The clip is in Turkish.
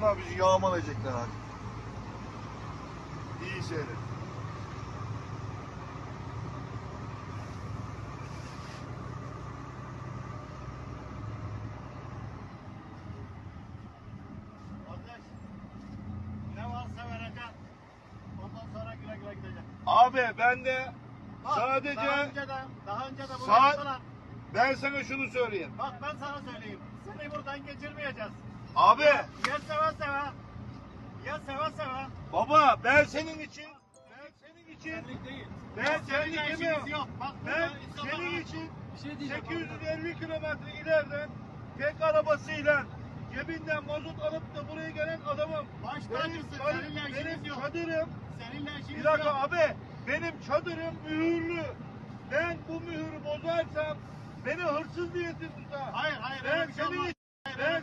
Bunlar bizi yağmalayacaklar artık. İyi gideceğim. Abi ben de Bak, sadece daha önce de, daha önce de bunu Saat- yaptılar. ben sana şunu söyleyeyim. Bak ben sana söyleyeyim. Seni buradan geçirmeyeceğiz. Abi Ya seve seve. Baba ben senin için ben senin için Senlik değil. ben Seninle senin işimiz için yok. Bak ben burada senin için Bir şey diyeceğim. 850 kilometre ileriden tek arabasıyla cebinden mazot alıp da buraya gelen adamım. Baş Benim, tacısın. çadır- Seninle benim işimiz yok. çadırım Seninle işimiz bir dakika yok. abi benim çadırım mühürlü. Ben bu mühürü bozarsam beni hırsız diye tutar. Hayır hayır.